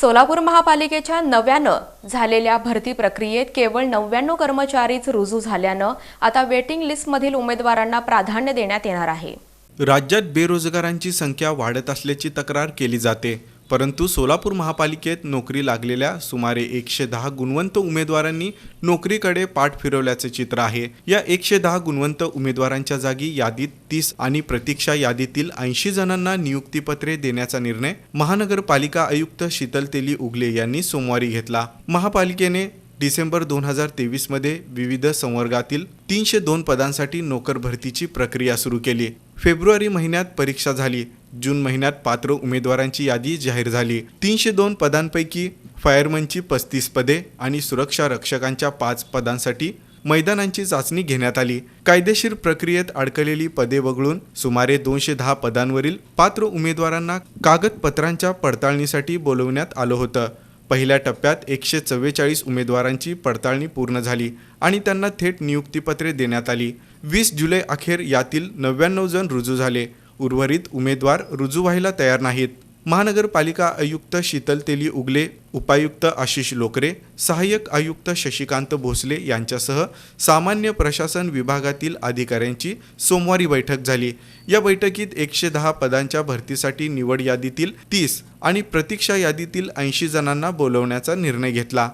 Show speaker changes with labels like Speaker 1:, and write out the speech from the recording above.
Speaker 1: सोलापूर महापालिकेच्या नव्यानं झालेल्या भरती प्रक्रियेत केवळ नव्याण्णव कर्मचारीच रुजू झाल्यानं आता वेटिंग लिस्टमधील उमेदवारांना प्राधान्य देण्यात येणार आहे.
Speaker 2: राज्यात बेरोजगारांची संख्या वाढत असल्याची तक्रार केली जाते. परंतु सोलापूर महापालिकेत नोकरी लागलेल्या सुमारे एकशे दहा गुणवंत उमेदवारांनी नोकरीकडे पाठ फिरवल्याचे चित्र आहे. या एकशे दहा गुणवंत उमेदवारांच्या जागी यादीत तीस आणि प्रतीक्षा यादीतील ऐंशी जणांना नियुक्तीपत्रे देण्याचा निर्णय महानगरपालिका आयुक्त शीतल तेली उगले यांनी सोमवारी घेतला. महापालिकेने डिसेंबर दोन हजार तेवीसमध्ये विविध संवर्गातील तीनशे दोन पदांसाठी नोकर भरतीची प्रक्रिया सुरू केली. फेब्रुवारी महिन्यात परीक्षा झाली. जून महिन्यात पात्र उमेदवारांची यादी जाहीर झाली. तीनशे दोन पदांपैकी फायरमनची पस्तीस पदे आणि सुरक्षा रक्षकांच्या पाच पदांसाठी मैदानांची चाचणी घेण्यात आली. कायदेशीर प्रक्रियेत अडकलेली पदे वगळून सुमारे दोनशे दहा पदांवरील पात्र उमेदवारांना कागदपत्रांच्या पडताळणीसाठी बोलवण्यात आलं होतं. पहिल्या टप्प्यात एकशे चव्वेचाळीस उमेदवारांची पडताळणी पूर्ण झाली आणि त्यांना थेट नियुक्तीपत्रे देण्यात आली. वीस जुलै अखेर यातील नव्याण्णव जण रुजू झाले. उर्वरित उमेदवार रुजू व्हायला तयार नाहीत. महानगरपालिका आयुक्त शीतल तेली उगले उपायुक्त आशिष लोकरे सहाय्यक आयुक्त शशिकांत भोसले यांच्यासह सामान्य प्रशासन विभागातील अधिकाऱ्यांची सोमवारी बैठक झाली. या बैठकीत एकशे दहा पदांच्या भरतीसाठी निवड यादीतील तीस आणि प्रतीक्षा यादीतील ऐंशी जणांना बोलवण्याचा निर्णय घेतला.